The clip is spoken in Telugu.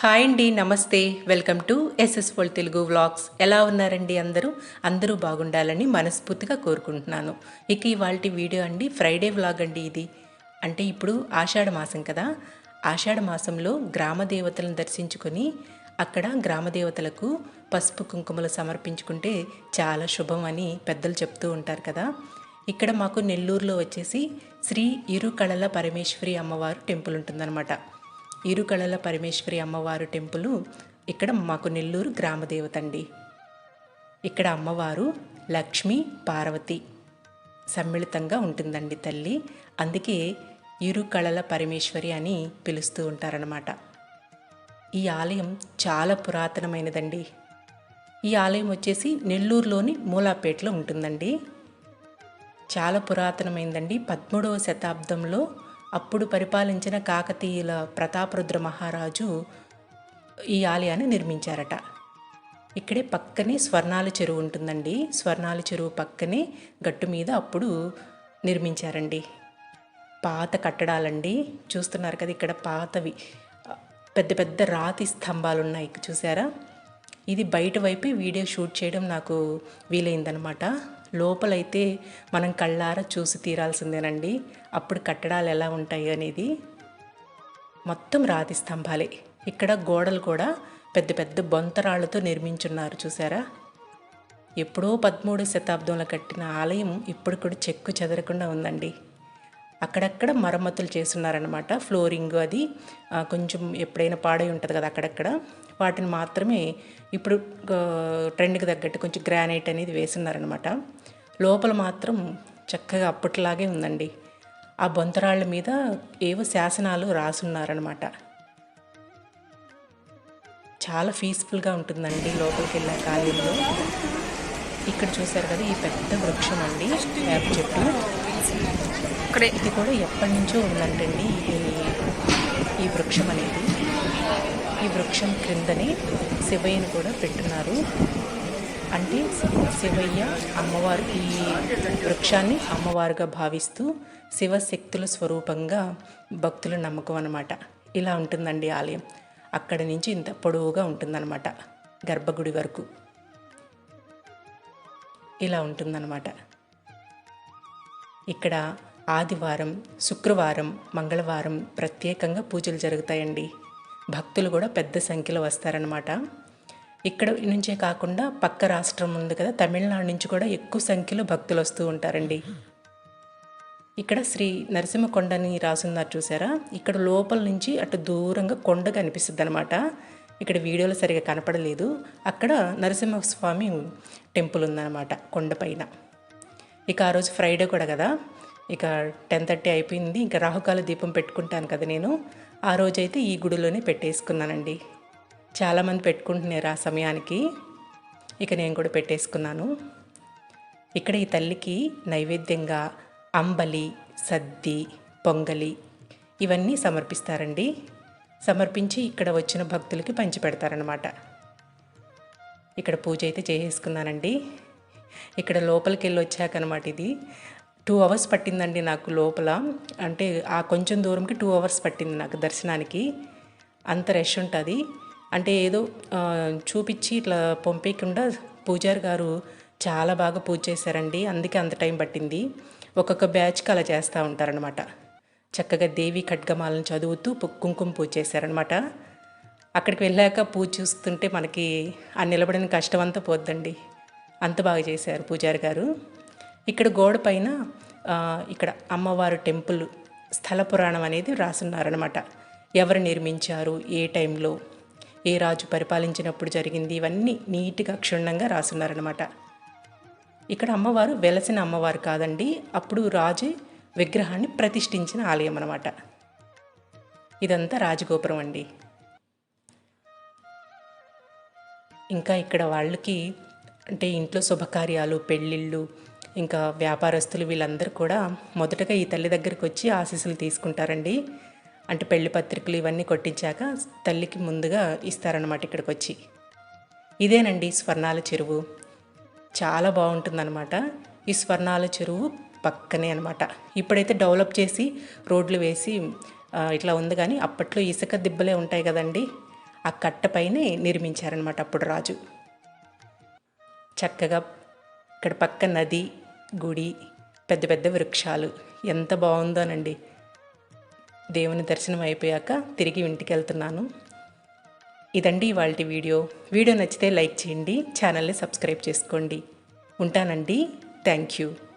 హాయ్ అండి నమస్తే. వెల్కమ్ టు ఎస్ఎస్ ఫోల్ తెలుగు వ్లాగ్స్. ఎలా ఉన్నారండి అందరూ? అందరూ బాగుండాలని మనస్ఫూర్తిగా కోరుకుంటున్నాను. ఇక ఇవాళ వీడియో అండి ఫ్రైడే వ్లాగ్ అండి ఇది. అంటే ఇప్పుడు ఆషాఢ మాసం కదా. ఆషాఢ మాసంలో గ్రామ దేవతలను దర్శించుకొని అక్కడ గ్రామ దేవతలకు పసుపు కుంకుమలు సమర్పించుకుంటే చాలా శుభం అని పెద్దలు చెప్తూ ఉంటారు కదా. ఇక్కడ మాకు నెల్లూరులో వచ్చేసి శ్రీ ఇరుకళల పరమేశ్వరి అమ్మవారు టెంపుల్ ఉంటుందన్నమాట. ఇరుకళల పరమేశ్వరి అమ్మవారు టెంపుల్ ఇక్కడ మాకు నెల్లూరు గ్రామదేవత అండి ఇక్కడ అమ్మవారు లక్ష్మి పార్వతి సమ్మిళితంగా ఉంటుందండి తల్లి. అందుకే ఇరుకళల పరమేశ్వరి అని పిలుస్తూ ఉంటారనమాట ఈ ఆలయం చాలా పురాతనమైనదండి. ఈ ఆలయం వచ్చేసి నెల్లూరులోని మూలాపేటలో ఉంటుందండి. చాలా పురాతనమైందండి. పదమూడవ శతాబ్దంలో అప్పుడు పరిపాలించిన కాకతీయుల ప్రతాపరుద్ర మహారాజు ఈ ఆలయాన్ని నిర్మించారట. ఇక్కడే పక్కనే స్వర్ణాల చెరువు ఉంటుందండి. స్వర్ణాల చెరువు పక్కనే గట్టు మీద అప్పుడు నిర్మించారండి. పాత కట్టడాలండి. చూస్తున్నారు కదా ఇక్కడ పాతవి. పెద్ద పెద్ద రాతి స్తంభాలు ఉన్నాయి చూసారా ఇది బయట వైపే వీడియో షూట్ చేయడం నాకు వీలైందనమాట లోపలైతే మనం కళ్ళారా చూసి తీరాల్సిందేనండి. అప్పుడు కట్టడాలు ఎలా ఉంటాయి అనేది మొత్తం రాతి స్తంభాలే. ఇక్కడ గోడలు కూడా పెద్ద పెద్ద బొంతరాళ్ళతో నిర్మించున్నారు చూసారా? ఎప్పుడో పదమూడు శతాబ్దంలో కట్టిన ఆలయం ఇప్పుడు కూడా చెక్కు చెదరకుండా ఉందండి. అక్కడక్కడ మరమ్మతులు చేస్తున్నారనమాట ఫ్లోరింగ్ అది కొంచెం ఎప్పుడైనా పాడై ఉంటుంది కదా అక్కడక్కడ. వాటిని మాత్రమే ఇప్పుడు ట్రెండ్కి తగ్గట్టు కొంచెం గ్రానైట్ అనేది వేస్తున్నారనమాట లోపల మాత్రం చక్కగా అప్పట్లాగే ఉందండి. ఆ బొంతరాళ్ళ మీద ఏవో శాసనాలు రాసున్నారనమాట చాలా పీస్ఫుల్గా ఉంటుందండి లోపలికి వెళ్ళే కాలంలో ఇక్కడ చూశారు కదా ఈ పెద్ద వృక్షం అండి వేప చెట్టు. ఇక్కడే. ఇది కూడా ఎప్పటి నుంచో ఉందంటండి. ఈ ఈ వృక్షం అనేది. ఈ వృక్షం క్రిందనే శివయ్యని కూడా పెట్టున్నారు అంటే శివయ్య అమ్మవారు ఈ వృక్షాన్ని అమ్మవారుగా భావిస్తూ శివశక్తుల స్వరూపంగా భక్తుల నమ్మకం అనమాట ఇలా ఉంటుందండి ఆలయం. అక్కడి నుంచి ఇంత పొడవుగా ఉంటుందన్నమాట. గర్భగుడి వరకు. ఇలా ఉంటుందన్నమాట. ఇక్కడ ఆదివారం శుక్రవారం మంగళవారం ప్రత్యేకంగా పూజలు జరుగుతాయండి. భక్తులు కూడా పెద్ద సంఖ్యలో వస్తారనమాట ఇక్కడ నుంచే కాకుండా పక్క రాష్ట్రం ఉంది కదా తమిళనాడు నుంచి కూడా ఎక్కువ సంఖ్యలో భక్తులు వస్తూ ఉంటారండి. ఇక్కడ శ్రీ నరసింహకొండని రాసున్నారు చూసారా? ఇక్కడ లోపల నుంచి అటు దూరంగా కొండ కనిపిస్తుంది అనమాట ఇక్కడ వీడియోలో సరిగా కనపడలేదు. అక్కడ నరసింహస్వామి టెంపుల్ ఉందన్నమాట కొండపైన ఇక ఆ రోజు ఫ్రైడే కూడా కదా. ఇక టెన్ థర్టీ అయిపోయింది. ఇంకా రాహుకాల దీపం పెట్టుకుంటాను కదా నేను. ఆ రోజైతే ఈ గుడిలోనే పెట్టేసుకున్నానండి. చాలామంది పెట్టుకుంటున్నారు ఆ సమయానికి. ఇక నేను కూడా పెట్టేసుకున్నాను. ఇక్కడ ఈ తల్లికి నైవేద్యంగా అంబలి సద్ది పొంగలి ఇవన్నీ సమర్పిస్తారండి. సమర్పించి ఇక్కడ వచ్చిన భక్తులకి పంచిపెడతారనమాట ఇక్కడ పూజ అయితే చేసేసుకున్నానండి. ఇక్కడ లోపలికి వెళ్ళి వచ్చాక అనమాట ఇది. టూ అవర్స్ పట్టిందండి నాకు లోపల. అంటే ఆ కొంచెం దూరంకి టూ అవర్స్ పట్టింది నాకు దర్శనానికి. అంత రష్ ఉంటుంది. అంటే ఏదో చూపించి ఇట్లా పంపేయకుండా పూజారి గారు చాలా బాగా పూజ చేశారండి. అందుకే అంత టైం పట్టింది. ఒక్కొక్క బ్యాచ్కి అలా చేస్తూ ఉంటారనమాట. చక్కగా దేవి ఖడ్గమాలను చదువుతూ కుంకుమ పూజ చేశారనమాట. అక్కడికి వెళ్ళాక పూజ చూస్తుంటే మనకి ఆ నిలబడిన కష్టం అంతా పోద్దండి. అంత బాగా చేశారు పూజారి గారు. ఇక్కడ గోడ పైన ఇక్కడ అమ్మవారు టెంపుల్ స్థల పురాణం అనేది రాసున్నారనమాట ఎవరు నిర్మించారు ఏ టైంలో ఏ రాజు పరిపాలించినప్పుడు జరిగింది ఇవన్నీ నీట్గా క్షుణ్ణంగా రాసున్నారనమాట ఇక్కడ అమ్మవారు వెలసిన అమ్మవారు కాదండి అప్పుడు రాజు విగ్రహాన్ని ప్రతిష్ఠించిన ఆలయం అనమాట ఇదంతా రాజగోపురం అండి. ఇంకా ఇక్కడ వాళ్ళకి అంటే ఇంట్లో శుభకార్యాలు పెళ్ళిళ్ళు ఇంకా వ్యాపారస్తులు వీళ్ళందరూ కూడా మొదటగా ఈ తల్లి దగ్గరికి వచ్చి ఆశీస్సులు తీసుకుంటారండి. అంటే పెళ్ళి పత్రికలు ఇవన్నీ కొట్టించాక తల్లికి ముందుగా ఇస్తారనమాట ఇక్కడికి వచ్చి ఇదేనండి స్వర్ణాల చెరువు. చాలా బాగుంటుందన్నమాట. ఈ స్వర్ణాల చెరువు పక్కనే అనమాట ఇప్పుడైతే డెవలప్ చేసి రోడ్లు వేసి ఇట్లా ఉంది కానీ అప్పట్లో ఇసుక దిబ్బలే ఉంటాయి కదండి. ఆ కట్టపైనే నిర్మించారనమాట అప్పుడు రాజు. చక్కగా ఇక్కడ పక్క నది గుడి పెద్ద పెద్ద వృక్షాలు. ఎంత బాగుందోనండి. దేవుని దర్శనం అయిపోయాక తిరిగి ఇంటికి వెళ్తున్నాను. ఇదండి ఇవాళ వీడియో. వీడియో నచ్చితే లైక్ చేయండి ఛానల్ని సబ్స్క్రైబ్ చేసుకోండి. ఉంటానండి. Thank you.